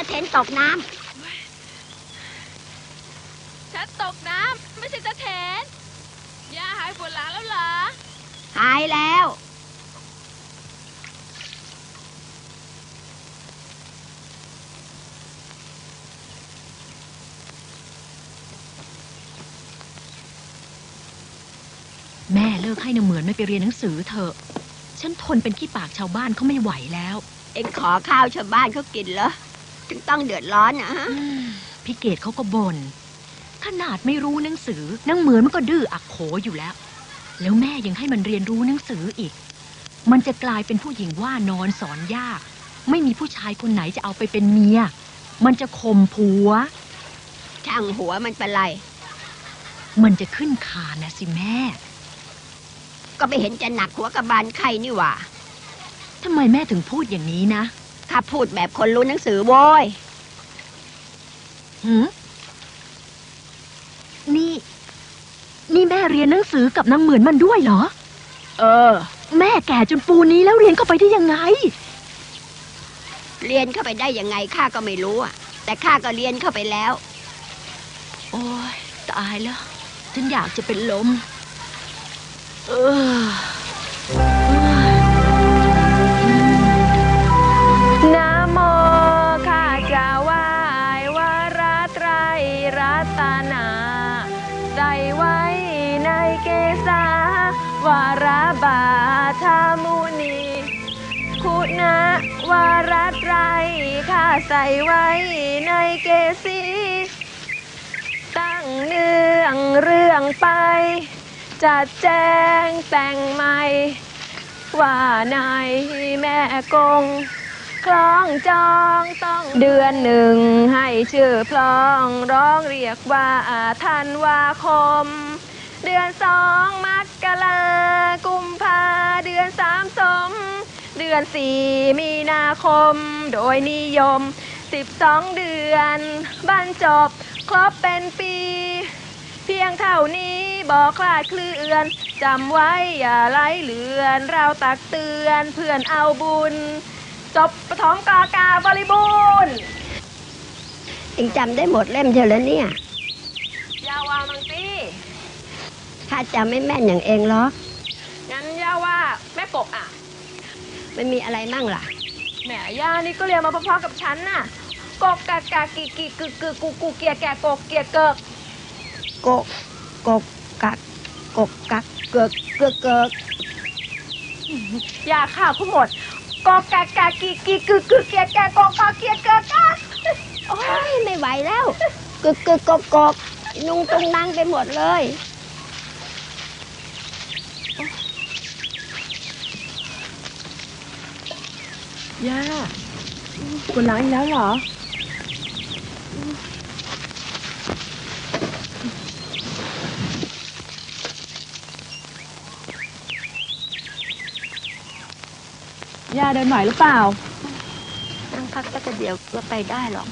จะเทนตกน้ฉันตกน้ำไม่ใช่จะเทนย่าหายปวดหลังแล้วเหรอำหายแล้ว แม่เลิกให้นางเหมือนไม่ไปเรียนหนังสือเถอะ ฉันทนเป็นขี้ปากชาวบ้านเขาไม่ไหวแล้ว เอ็งขอข้าวชาวบ้านเขากินเหรอ ถึงต้องเดือดร้อนนะฮะอืมพี่เกดเขาก็บน่นขนาดไม่รู้หนังสือนางเหมือนมันก็ดื้ออักโขอยู่แล้ว แล้วแม่ยังให้มันเรียนรู้หนังสืออีก มันจะกลายเป็นผู้หญิงว่านอนสอนยาก ไม่มีผู้ชายคนไหนจะเอาไปเป็นเมีย มันจะข่มผัว ช่างหัวมันเป็นไร มันจะขึ้นคานนะสิแม่ ก็ไม่เห็นจะหนักหัวกับบานใครนี่หว่าทำไมแม่ถึงพูดอย่างนี้นะ ข้าพูดแบบคนรู้หนังสือโว้ย หืมนี่ นี่แม่เรียนหนังสือกับนางเหมือนมันด้วยเหรอ เออ แม่แก่จนปูนี้แล้วเรียนเข้าไปได้ยังไง เรียนเข้าไปได้ยังไงข้าก็ไม่รู้อะแต่ข้าก็เรียนเข้าไปแล้ว โอ้ยตายแล้ว ฉันอยากจะเป็นลม เออ ใส่ไว้ในเกศีตั้งเนื่องเรื่องไปจัดแจงแต่งใหม่ ว่านายแม่กงคล้องจองต้องเดือนหนึ่งให้ชื่อพลองร้องเรียกว่าธันวาคม เดือนสองมกรากุมภาเดือนสามสม เดือนสี่มีนาคม โดยนิยมสิบสองเดือนบรรจบ ครบเป็นปี เพียงเท่านี้บอกคลาดเคลื่อนจำไว้อย่าไล่เลือน เราตักเตือนเพื่อนเอาบุญ จบปฐมกากาบริบูรณ์เอ็งจำได้หมดเล่มเชียวแล้วเนี่ย ยาวามังตี้ข้าจำไม่แม่นอย่างเองหรอกงั้นย่าว่าแม่กบอะ มันมีอะไรมั่งล่ะ แหมย่านี่ก็เรียนมาพอๆกับฉันน่ะกกกากากิกิกึกกึกกูกูเกียแกกกเกียเกิกโกะกกกักกกกักเกิกเกิกเกิกอย่าข่าวผู้หมดกกกากากิกิกึกกึกเกียแกกกกเกียเกิกอะโอ้ยไม่ไหวแล้วกึกกึกกกกกนุงตุงนังไปหมดเลย ย่าปวดหลังอีกแล้วเหรอ ย่าเดินไหวหรือเปล่า นั่งพักสักเดียวก็ไปได้หรอก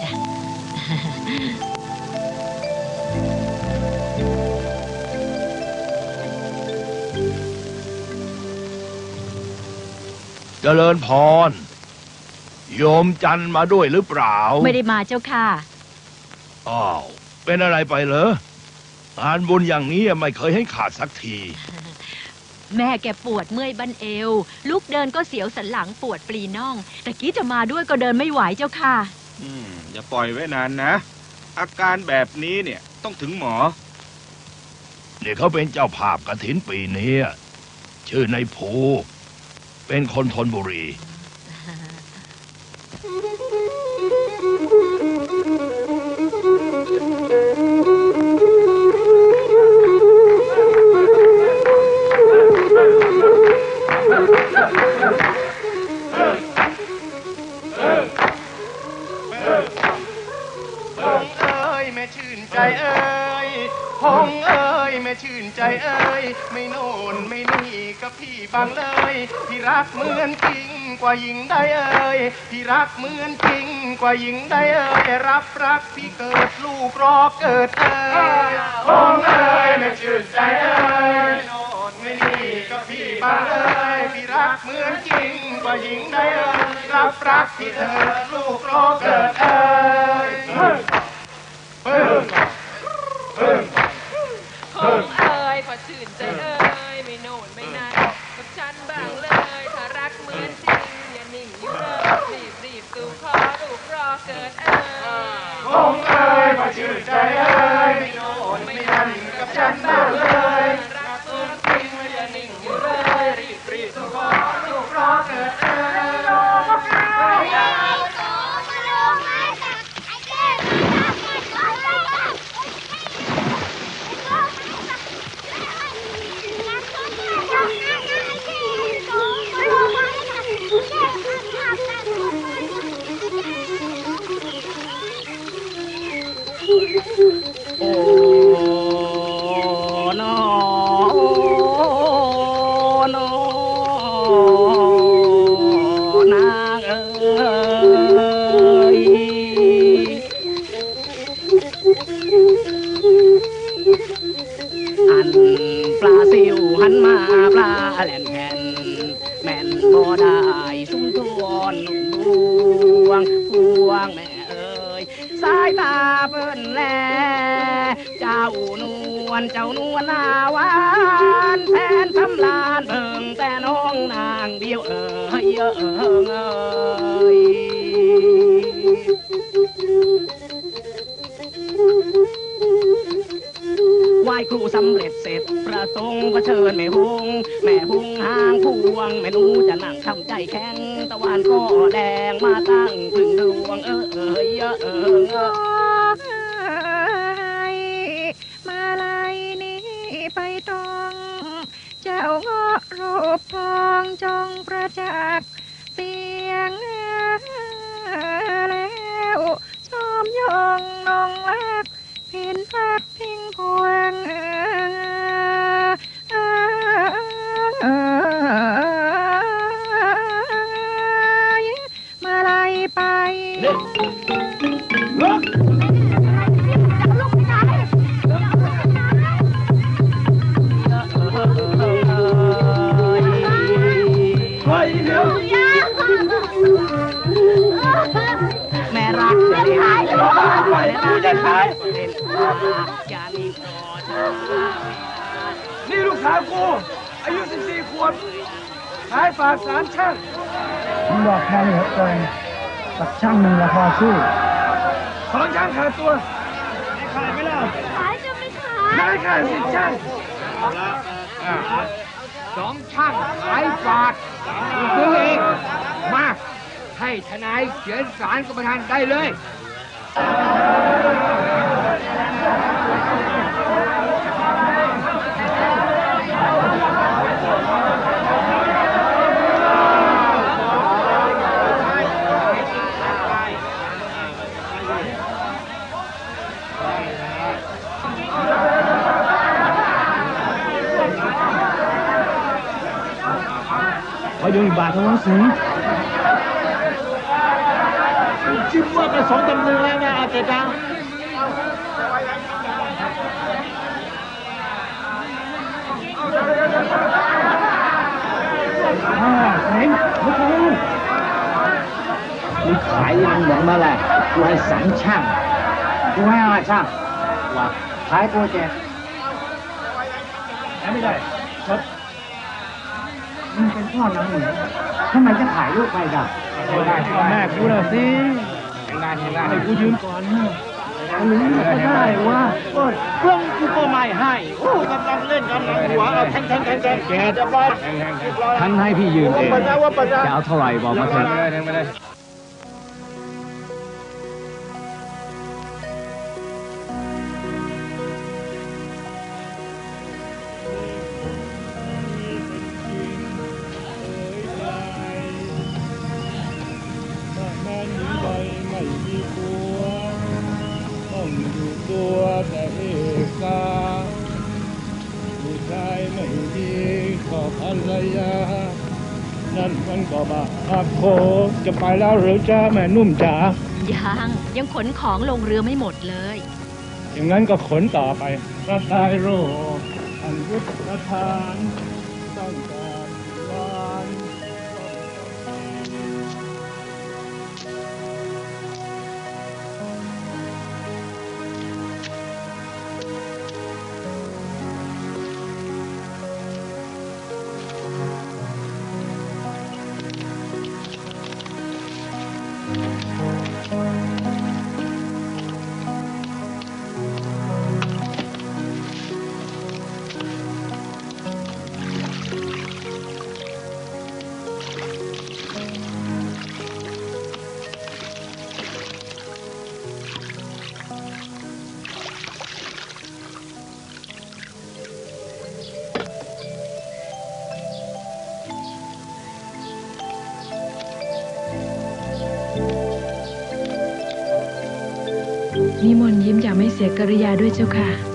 จ้ะ จริญพร โยมจันทร์มาด้วยหรือเปล่า ไม่ได้มาเจ้าค่ะ อ้าว เป็นอะไรไปเหรองานบุญอย่างนี้ไม่เคยให้ขาดสักที แม่แกปวดเมื่อยบั้นเอว ลุกเดินก็เสียวสันหลังปวดปลีน่อง แต่กี้จะมาด้วยก็เดินไม่ไหวเจ้าค่ะ อืม อย่าปล่อยไว้นานนะ อาการแบบนี้เนี่ยต้องถึงหมอนี่เขาเป็นเจ้าภาพกระถินปีนี้ ชื่อนายภู เป็นคนทนบุรี เอ้ยแม่ชื่นใจเอ้ยพงเอ้ย แม่ชื่นใจเอ้ย ไม่โน่นไม่นี่กับพี่บังเลย พี่รักเหมือนจริงกว่าหญิงใดเอ้ย พี่รักเหมือนจริงกว่าหญิงใดเอ้ย รับรักพี่เกิดลูกรอเกิดเอ้ยพงเอ้ยแม่ชื่นใจเอ้ยไม่โน่นไม่นี่กับพี่บังเอ้ยรักเหมือนจริงกว่าหญิงใดเอ่ยรับรักที่เธอลูกรอเกิดเอ่ยเเกิดเอ่ยคงเอ่ยว่าชื่นใจเอ่ยไม่โน่นไม่นั่นกับฉันบ้างเลย หันมาปลาแหลนแผ่นแม่นบ่ได้สุมทวนลุงดวงพวงแม่เอ๋ยสายตาเปิ้นแลเจ้านวลเจ้านวลนาวานแทนทำลานเบิ่งแต่น้องนางเดียวเอ๋ยเอ๋ยเอ๋ย ไหว้ครูสำเร็จเสร็จ ประสงค์ก็เชิญแม่ฮงแม่ฮงห้างพวงแม่นูจะนั่งทำใจแข็งตะวันก็แดงมาตั้งพึ่งดวงเอ๋ยเอ๋ยเอ๋ยเอ๋ยมาลายนี้ไปตองเจ้าเงาะรูปทองจงประจักษ์ แม่รักจะได้หายแม่รักจะขายล่นอย่านิ่งรอช้านี่ลูกสาวกูอายุ 14 ขวบขายฝากสามช่างบอกแค่นี้เหลือเกินสักช่างหนึ่งละพอสู้สองช่างขาดตัวไม่ขายไม่เล่าขายจะไม่ขายขายขายสิช่างสองช่างขายฝากซื้อเองมาให้ทนายเขียนสารกับประธานได้เลย เขาอยู่ในบาทของหนังสือคิดว่าเป็นสองตำลึงแล้วนะอาจารย์ห้าแสนไม่ใช่你ขายยังหวังมาแหละกูให้สามช่างกูให้ห้าช่างว่าขายกูเจ็ดไม่ได้ชด มันเป็นพ่อหนังเหนือทำไมจะขายลูกไปได้แม่กูน่ะสิงานงานให้กูยืมก่อนนะรู้ก็ได้ว่าก็เครื่องกูก็ไม่ให้โอ้กำลังเล่นกำลังหัวเอาแทงแทงแทงแทงแกจะไปท่านให้พี่ยืมเองปัญญาว่าปัญญาจะเอาเท่าไหร่บอกมาเถอะ ดไม่ตัวต้องอยู่ตัวแต่เอกาผู้ชายไม่ดีก็ภรรยา นั่นมันก็บาอักโคจะไปแล้วหรือจ้าแม่นุ่มจ๋ายังยังขนของลงเรือไม่หมดเลย อย่างนั้นก็ขนต่อไปพระตายโรอันยุทธทานต้องการวา นิมนต์ยิ้มอย่างไม่เสียกริยาด้วยเจ้าค่ะ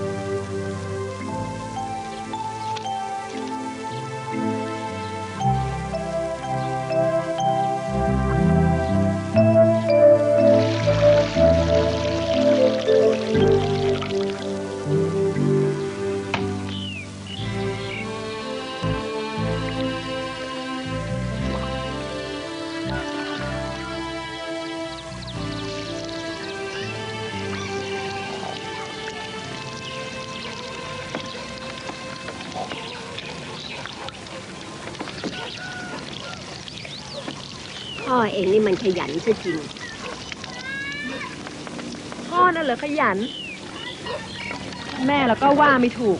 พ่อเองนี่มันขยันซะจริง พ่อน่ะเหรอขยัน แม่แล้วก็ว่าไม่ถูก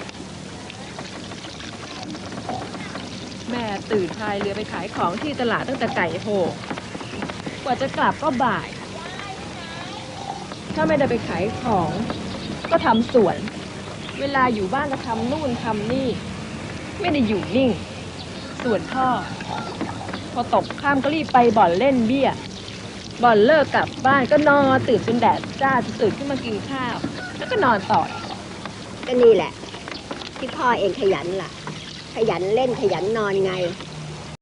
แม่ตื่นพายเรือไปขายของที่ตลาดตั้งแต่ไก่โหกกว่าจะกลับก็บ่าย ถ้าไม่ได้ไปขายของ ก็ทำสวน เวลาอยู่บ้านก็ทำนู่นทำนี่ ไม่ได้อยู่นิ่ง ส่วนพ่อ พอตกข้ามก็รีบไปบ่อนเล่นเบี้ย บ่อนเลิกกลับบ้านก็นอนตื่นจนแดดจ้าจะตื่นขึ้นมากินข้าว แล้วก็นอนต่อก็นี่แหละ ที่พ่อเองขยันล่ะ ขยันเล่นขยันนอนไง